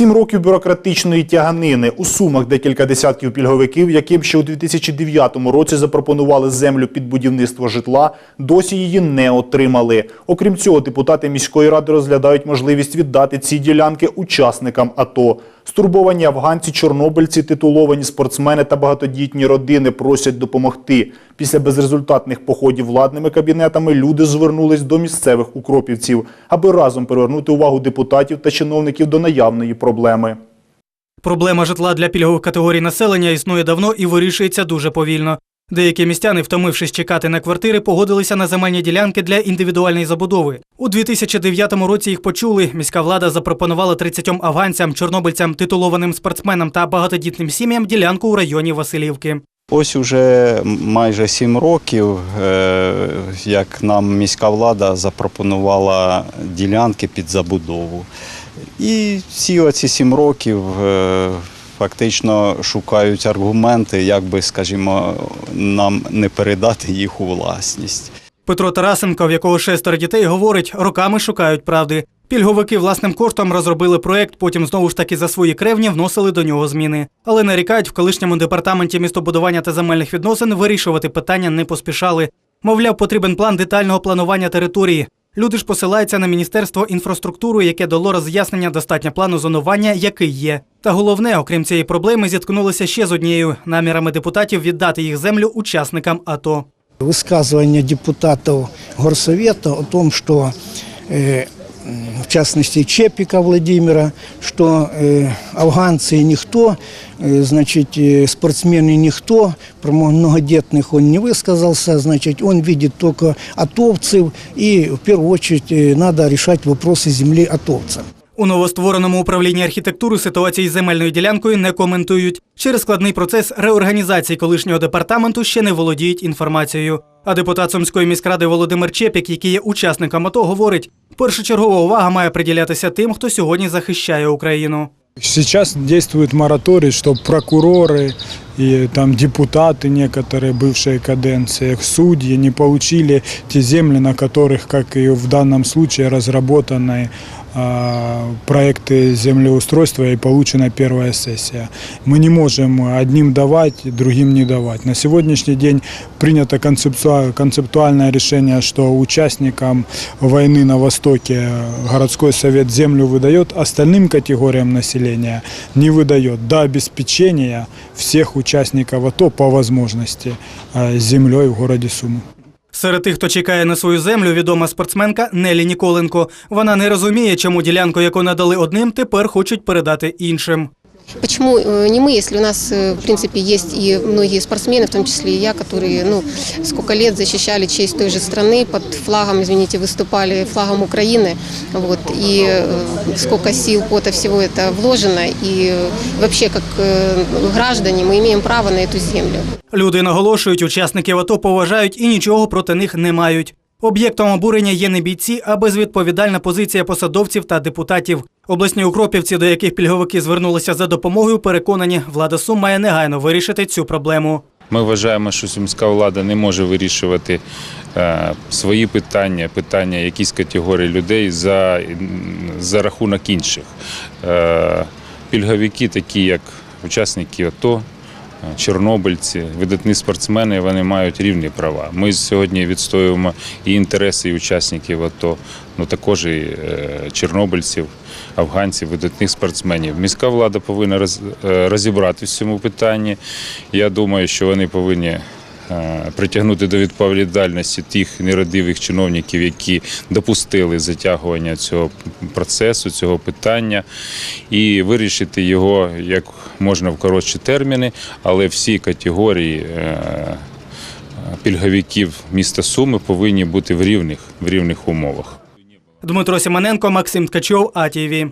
Сім років бюрократичної тяганини. У Сумах декілька десятків пільговиків, яким ще у 2009 році запропонували землю під будівництво житла, досі її не отримали. Окрім цього, депутати міської ради розглядають можливість віддати ці ділянки учасникам АТО. Стурбовані афганці, чорнобильці, титуловані спортсмени та багатодітні родини просять допомогти. Після безрезультатних походів владними кабінетами люди звернулись до місцевих укропівців, аби разом привернути увагу депутатів та чиновників до наявної проблеми. Проблема житла для пільгових категорій населення існує давно і вирішується дуже повільно. Деякі містяни, втомившись чекати на квартири, погодилися на земельні ділянки для індивідуальної забудови. У 2009 році їх почули. Міська влада запропонувала 30 афганцям, чорнобильцям, титулованим спортсменам та багатодітним сім'ям ділянку у районі Васильівки. Ось уже майже сім років, е, як нам міська влада запропонувала ділянки під забудову. І всі оці сім років е, фактично шукають аргументи, як би, скажімо, нам не передати їх у власність. Петро Тарасенко, в якого шестеро дітей, говорить, роками шукають правди. Пільговики власним коштом розробили проект, потім знову ж таки за свої кревні вносили до нього зміни. Але нарікають, в колишньому департаменті містобудування та земельних відносин вирішувати питання не поспішали. Мовляв, потрібен план детального планування території. Люди ж посилаються на міністерство інфраструктури, яке дало роз'яснення достатньо плану зонування, який є. Та головне, окрім цієї проблеми, зіткнулися ще з однією намірами депутатів віддати їх землю учасникам АТО. высказывание депутатов Горсовета о том, что э, м, в частности Чепика Владимира, что э, афганцы никто, э, значит, э, спортсмены никто, про многодетных он не высказался, значит, он видит только атовцев, и в первую очередь э, надо решать вопросы земли атовцев. У новоствореному управлінні архітектури ситуації з земельною ділянкою не коментують. Через складний процес реорганізації колишнього департаменту ще не володіють інформацією. А депутат Сумської міськради Володимир Чепік, який є учасником АТО, говорить: першочергова увага має приділятися тим, хто сьогодні захищає Україну. Сейчас действует мораторий, что прокуроры и там депутаты некоторые бывшие каденции, судьи не получили те земли, на которых, как и в данном случае, разработаны а, проекты землеустройства и получена первая сессия. Мы не можем одним давать, другим не давать. На сегодняшний день принято концептуа- концептуальное решение, что участникам войны на Востоке городской совет землю выдает, остальным категориям населения не выдает до обеспечения всех участников АТО по возможности э, землей в городе Сумы. Серед тих, хто чекає на свою землю, відома спортсменка Нелі Ніколенко. Вона не розуміє, чому ділянку, яку надали одним, тепер хочуть передати іншим. Почему э, не мы, если у нас, э, в принципе, есть и многие спортсмены, в том числе и я, которые, ну, сколько лет защищали честь той же страны, под флагом, извините, выступали флагом Украины, вот, и э, сколько сил, пота, всего это вложено, и э, вообще, как э, граждане, мы имеем право на эту землю. Люди наголошують, учасників АТО поважають і нічого проти них не мають. Об'єктом обурення є не бійці, а безвідповідальна позиція посадовців та депутатів. Обласні укропівці, до яких пільговики звернулися за допомогою, переконані, влада Сум має негайно вирішити цю проблему. Ми вважаємо, що сумська влада не може вирішувати е, свої питання, питання якісь категорії людей за, за рахунок інших. Е, пільговики, такі як учасники АТО, чорнобильці, видатні спортсмени, вони мають рівні права. Ми сьогодні відстоюємо і інтереси і учасників АТО, ну також і е, чорнобильців, афганців, видатних спортсменів. Міська влада повинна е, розібратися в цьому питанні. Я думаю, що вони повинні притягнути до відповідальності тих нерадивих чиновників, які допустили затягування цього процесу, цього питання, і вирішити його як можна в коротші терміни, але всі категорії. е, Пільговиків міста Суми повинні бути в рівних в рівних умовах. Дмитро Сімоненко, Максим Ткачов, АТВ.